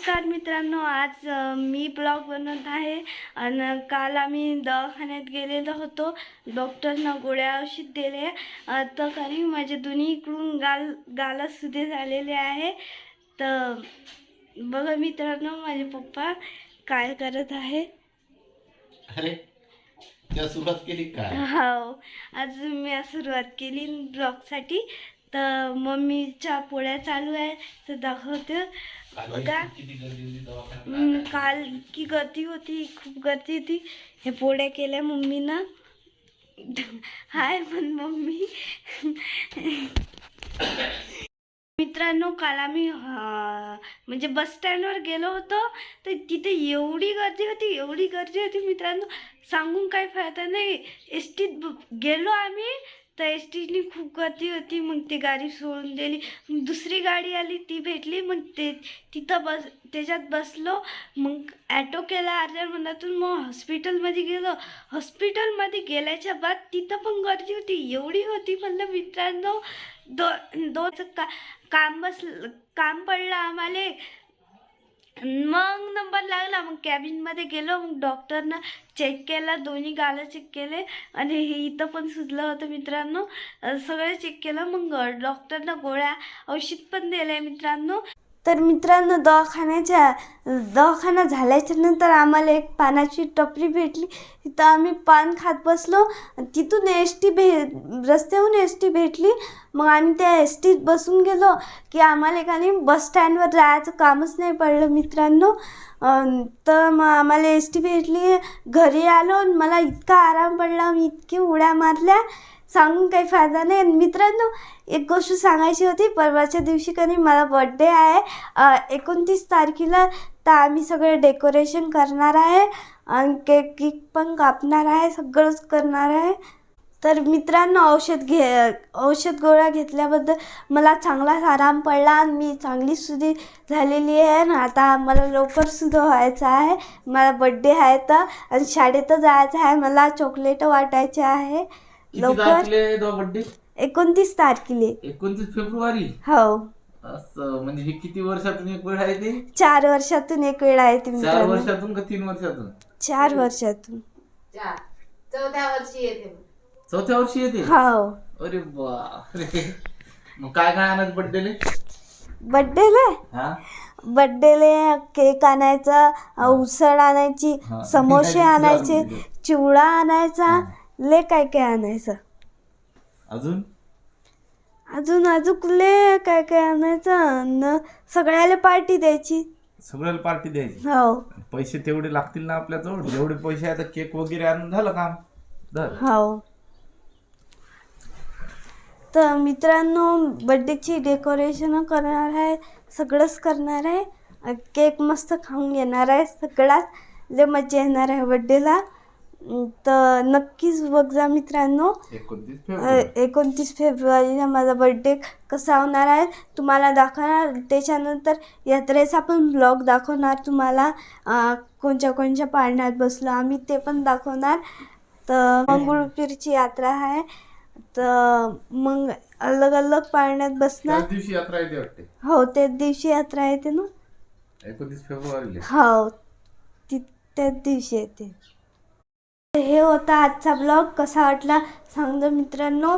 नमस्कार मित्रांनो आज मी ब्लॉग बनवत आहे. आणि काल आम्ही दवाखान्यात गेलेलो होतो. डॉक्टरनं गोळ्या औषध दिले. तर कारण माझे दोन्ही इकडून गाल गाला सुधे झालेले आहे. तर बघा मित्रांनो माझे पप्पा काय करत आहे. अरे सुरुवात केली काय हो आज मी सुरुवात केली ब्लॉगसाठी. तर मम्मीच्या पोळ्या चालू आहे तर दाखवते. बघा हम्म, काल की गर्दी होती खूप गर्दी होती. हे पोळ्या केल्या मम्मीनं. हाय पण मम्मी. मित्रांनो काल आम्ही म्हणजे बस स्टँडवर गेलो होतो तर तिथे एवढी गर्दी होती एवढी गर्दी होती मित्रांनो. सांगून काही फायदा नाही. एस टीत गेलो आम्ही तर एस टीनी खूप गर्दी होती मग ती गाडी सोडून दिली. दुसरी गाडी आली ती भेटली मग ते तिथं बस त्याच्यात बसलो. मग ॲटो केला आर्या मनातून. मग हॉस्पिटलमध्ये गेलो. हॉस्पिटलमध्ये गेल्याच्या बाद तिथं पण गर्दी होती एवढी होती म्हणलं मित्रांनो. दो दोन का काम बस काम पडलं आम्हाला. मग पण लागला. मग कॅबिनमध्ये गेलो मग डॉक्टरनं चेक केला दोन्ही गाला चेक केले आणि हे इथं पण सुजलं होतं मित्रांनो. सगळं चेक केलं. मग डॉक्टरनं गोळ्या औषध पण दिले मित्रांनो. तर मित्रांनो दवाखान्याच्या दवाखाना झाल्याच्यानंतर आम्हाला एक पानाची टपरी भेटली. तिथं आम्ही पान खात बसलो. तिथून एस टी भे रस्त्याहून एस टी भेटली. मग आम्ही त्या एस टीत बसून गेलो की आम्हाला का नाही बस स्टँडवर जायचं कामच नाही पडलं मित्रांनो. तर मग आम्हाला एस टी भेटली. घरी आलो आणि मला इतका आराम पडला. मी इतकी उड्या मारल्या. सांगून काही फायदा नाही. आणि मित्रांनो एक गोष्ट सांगायची होती परवाच्या दिवशी कधी मला बड्डे आहे एकोणतीस तारखेला तर आम्ही सगळे डेकोरेशन करणार आहे आणि केक केक पण कापणार आहे सगळंच करणार आहे. तर मित्रांनो औषध घे औषध गोळ्या घेतल्याबद्दल मला चांगलाच आराम पडला आणि मी चांगली सुधी झालेली आहे आणि आता मला लवकर सुद्धा व्हायचं आहे. मला बड्डे आहे तर आणि शाळेत जायचं आहे मला चॉकलेट वाटायचे आहे. लवकर? तारखेला तो बड्डे एकोणतीस तारखेला एकोणतीस फेब्रुवारी? हो. असं म्हणजे हे किती वर्षातून एक वेळ आहे ते? चार वर्षातून एक वेळा आहे ते चार मित्रांनो. वर्षातून का तीन वर्षातून? चार वर्षातून. चार. चौथ्या वर्षी येते चौथ्या वर्षी येते? हो. अरे बापरे. मग काय काय आणायचं बड्डेले बड्डेला हा? बड्डेले केक आणायचा उसळ आणायची हा. समोसे आणायचे. चिवडा आणायचा हा. ले काय काय आणायचं? अजून? अजून अजून ले काय काय आणायचं? न सगळ्याला पार्टी द्यायची. सगळ्याला पार्टी द्यायची? हो. पैसे तेवढे लागतील ना आपल्या जवळ जेवढे पैसे आहेत केक वगैरे आणून झालं काम. धर. हो. तर मित्रांनो बड्डेची डेकोरेशन करणार आहे सगळंच करणार आहे. केक मस्त खाऊन घेणार आहे सगळ्यात लय मजा येणार आहे बड्डेला तर नक्कीच बघ जा मित्रांनो. एकोणतीस फेब्रुवारी. फेब्रुवारीला माझा बड्डे कसा होणार आहे तुम्हाला दाखवणार. त्याच्यानंतर यात्रेचा पण ब्लॉग दाखवणार तुम्हाला. अ, कोणत्या कोणत्या पाळण्यात बसलो आम्ही ते पण दाखवणार. तर मंगळूरची यात्रा आहे. तर मग अलग अलग पाळण्यात बसणार. दिवशी यात्रा येते वाटते. हो त्याच दिवशी यात्रा येते ना. एकोणतीस फेब्रुवारीला. हो ती त्याच दिवशी येते. हे होता आजचा ब्लॉग. कसा वाटला सांगा मित्रांनो.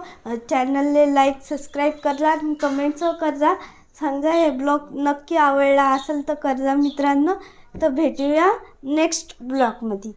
चॅनलने लाईक सबस्क्राईब करा आणि कमेंट्स करा. सांगा हे ब्लॉग नक्की आवडला असेल तर करा मित्रांनो. तर भेटूया नेक्स्ट ब्लॉगमध्ये.